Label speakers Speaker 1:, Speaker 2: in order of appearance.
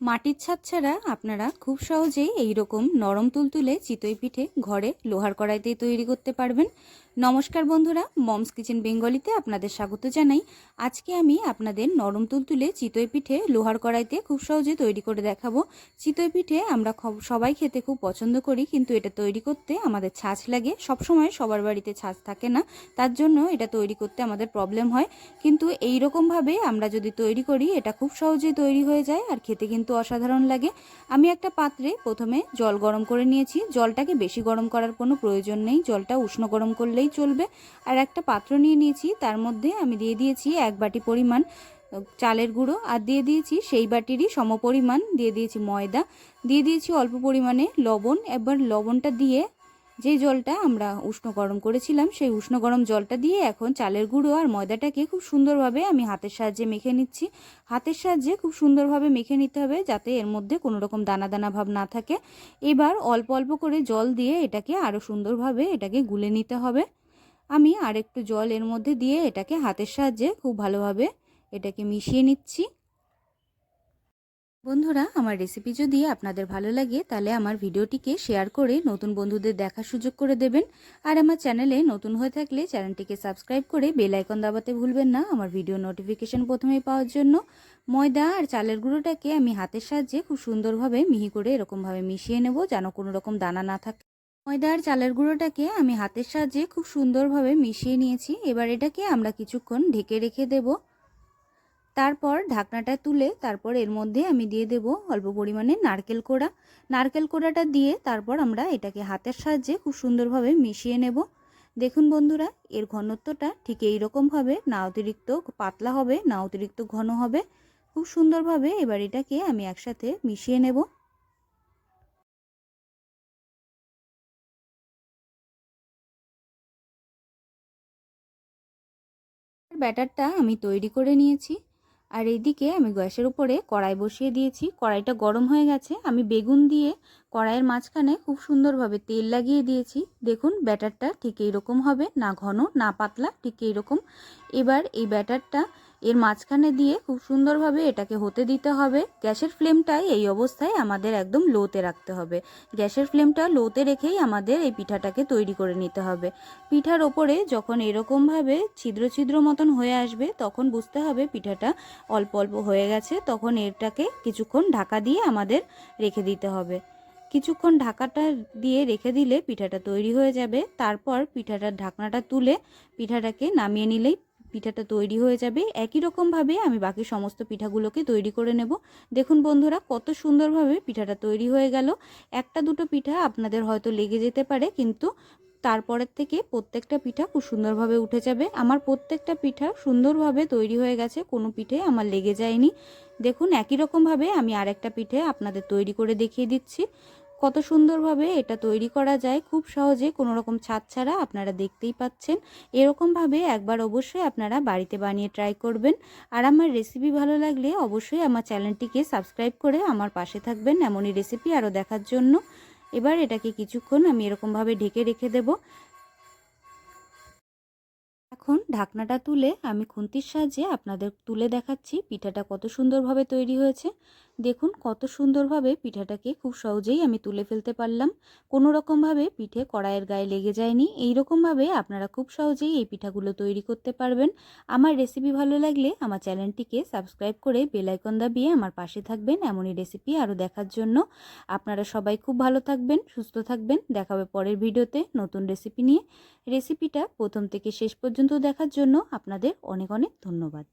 Speaker 1: মাটির ছাদ ছাড়া আপনারা খুব সহজেই এই রকম নরম তুলতুলে চিতই পিঠে ঘরে লোহার কড়াইতেই তৈরি করতে পারবেন। নমস্কার বন্ধুরা, মমস কিচেন বেঙ্গলিতে আপনাদের স্বাগত জানাই। আজকে আমি আপনাদের নরম তুলতুলে চিতই পিঠে লোহার কড়াইতে খুব সহজে তৈরি করে দেখাবো। চিতই পিঠে আমরা সবাই খেতে খুব পছন্দ করি, কিন্তু এটা তৈরি করতে আমাদের ছাঁচ লাগে। সবসময় সবার বাড়িতে ছাঁচ থাকে না, তার জন্য এটা তৈরি করতে আমাদের প্রবলেম হয়। কিন্তু এই রকমভাবে আমরা যদি তৈরি করি, এটা খুব সহজেই তৈরি হয়ে যায় আর খেতে কিন্তু অসাধারণ লাগে। আমি একটা পাত্রে প্রথমে জল গরম করে নিয়েছি। জলটাকে বেশি গরম করার কোনো প্রয়োজন নেই। জলটা উষ্ণ গরম করলেই চলবে। আর একটা পাত্র নিয়ে নিয়েছি। তার মধ্যে আমি দিয়ে দিয়েছি এক বাটি পরিমাণ চালের গুঁড়ো। আর দিয়ে দিয়েছি সেই বাটিরই সমপরিমাণ। দিয়ে দিয়েছি ময়দা। দিয়ে দিয়েছি অল্প পরিমাণে লবণ। এবার লবণটা দিয়ে যে জলটা আমরা উষ্ণ গরম করেছিলাম, সেই উষ্ণ গরম জলটা দিয়ে এখন চালের গুঁড়ো আর ময়দাটাকে খুব সুন্দরভাবে আমি হাতের সাহায্যে মেখে নিচ্ছি। হাতের সাহায্যে খুব সুন্দরভাবে মেখে নিতে হবে যাতে এর মধ্যে কোনো রকম দানা দানা ভাব না থাকে। এবার অল্প অল্প করে জল দিয়ে এটাকে আরও সুন্দরভাবে এটাকে গুলে নিতে হবে। আমি আর একটু জল এর মধ্যে দিয়ে এটাকে হাতের সাহায্যে খুব ভালোভাবে এটাকে মিশিয়ে নিচ্ছি। বন্ধুরা, আমার রেসিপি যদি আপনাদের ভালো লাগে, তাহলে আমার ভিডিওটিকে শেয়ার করে নতুন বন্ধুদের দেখার সুযোগ করে দেবেন। আর আমার চ্যানেলে নতুন হয়ে থাকলে চ্যানেলটিকে সাবস্ক্রাইব করে বেল আইকন দাবাতে ভুলবেন না। আমার ভিডিও নোটিফিকেশন প্রথমে পাওয়ার জন্য। ময়দা আর চালের গুঁড়োটাকে আমি হাতের সাহায্যে খুব সুন্দরভাবে মিহি করে এরকমভাবে মিশিয়ে নেব, যেন কোনো রকম দানা না থাকে। ময়দা আর চালের গুঁড়োটাকে আমি হাতের সাহায্যে খুব সুন্দরভাবে মিশিয়ে নিয়েছি। এবার এটাকে আমরা কিছুক্ষণ ঢেকে রেখে দেবো। তারপর ঢাকনাটা তুলে তারপর এর মধ্যে আমি দিয়ে দেব অল্প পরিমাণে নারকেল কোড়া। নারকেল কোড়াটা দিয়ে তারপর আমরা এটাকে হাতের সাহায্যে খুব সুন্দরভাবে মিশিয়ে নেব। দেখুন বন্ধুরা, এর ঘনত্বটা ঠিক এই রকমভাবে না অতিরিক্ত পাতলা হবে, না অতিরিক্ত ঘন হবে। খুব সুন্দরভাবে এবার এটাকে আমি একসাথে মিশিয়ে নেব। ব্যাটারটা আমি তৈরি করে নিয়েছি। আর এইদিকে আমি গ্যাসের উপরে কড়াই বসিয়ে দিয়েছি। কড়াইটা গরম হয়ে গেছে। আমি বেগুন দিয়ে কড়াইয়ের মাঝখানে খুব সুন্দরভাবে তেল লাগিয়ে দিয়েছি। দেখুন, ব্যাটারটা ঠিক এইরকম হবে, না ঘন, না পাতলা, ঠিক এইরকম। এবার এই ব্যাটারটা এর মাঝখানে দিয়ে খুব সুন্দরভাবে এটাকে হতে দিতে হবে। গ্যাসের ফ্লেমটাই এই অবস্থায় আমাদের একদম লোতে রাখতে হবে। গ্যাসের ফ্লেমটা লোতে রেখেই আমাদের এই পিঠাটাকে তৈরি করে নিতে হবে। পিঠার ওপরে যখন এরকমভাবে ছিদ্র ছিদ্র মতন হয়ে আসবে, তখন বুঝতে হবে পিঠাটা অল্প অল্প হয়ে গেছে। তখন এটাকে কিছুক্ষণ ঢাকা দিয়ে আমাদের রেখে দিতে হবে। কিছুক্ষণ ঢাকাটা দিয়ে রেখে দিলে পিঠাটা তৈরি হয়ে যাবে। তারপর পিঠাটার ঢাকনাটা তুলে পিঠাটাকে নামিয়ে নিলেই পিঠাটা তৈরি হয়ে যাবে। একই রকমভাবে আমি বাকি সমস্ত পিঠাগুলোকে তৈরি করে নেব। দেখুন বন্ধুরা, কত সুন্দরভাবে পিঠাটা তৈরি হয়ে গেল। একটা দুটো পিঠা আপনাদের হয়তো লেগে যেতে পারে, কিন্তু তারপরের থেকে প্রত্যেকটা পিঠা খুব সুন্দরভাবে উঠে যাবে। আমার প্রত্যেকটা পিঠা সুন্দরভাবে তৈরি হয়ে গেছে, কোনো পিঠে আমার লেগে যায়নি। দেখুন, একই রকমভাবে আমি আরেকটা পিঠে আপনাদের তৈরি করে দেখিয়ে দিচ্ছি। কত সুন্দরভাবে এটা তৈরি করা যায়, খুব সহজে কোনো রকম ছাদ ছাড়া আপনারা দেখতেই পাচ্ছেন। এরকমভাবে একবার অবশ্যই আপনারা বাড়িতে বানিয়ে ট্রাই করবেন। আর আমার রেসিপি ভালো লাগলে অবশ্যই আমার চ্যানেলটিকে সাবস্ক্রাইব করে আমার পাশে থাকবেন এমনই রেসিপি আরও দেখার জন্য। এবার এটাকে কিছুক্ষণ আমি এরকমভাবে ঢেকে রেখে দেব। এখন ঢাকনাটা তুলে আমি খুন্তির সাহায্যে আপনাদের তুলে দেখাচ্ছি পিঠাটা কত সুন্দরভাবে তৈরি হয়েছে। দেখুন কত সুন্দরভাবে পিঠাটাকে খুব সহজেই আমি তুলে ফেলতে পারলাম। কোনো রকমভাবে পিঠে কড়াইয়ের গায়ে লেগে যায়নি। এই রকমভাবে আপনারা খুব সহজেই এই পিঠাগুলো তৈরি করতে পারবেন। আমার রেসিপি ভালো লাগলে আমার চ্যানেলটিকে সাবস্ক্রাইব করে বেলাইকন দাবিয়ে আমার পাশে থাকবেন এমনই রেসিপি আরও দেখার জন্য। আপনারা সবাই খুব ভালো থাকবেন, সুস্থ থাকবেন। দেখাবে পরের ভিডিওতে নতুন রেসিপি নিয়ে। রেসিপিটা প্রথম থেকে শেষ পর্যন্ত দেখার জন্য আপনাদের অনেক অনেক ধন্যবাদ।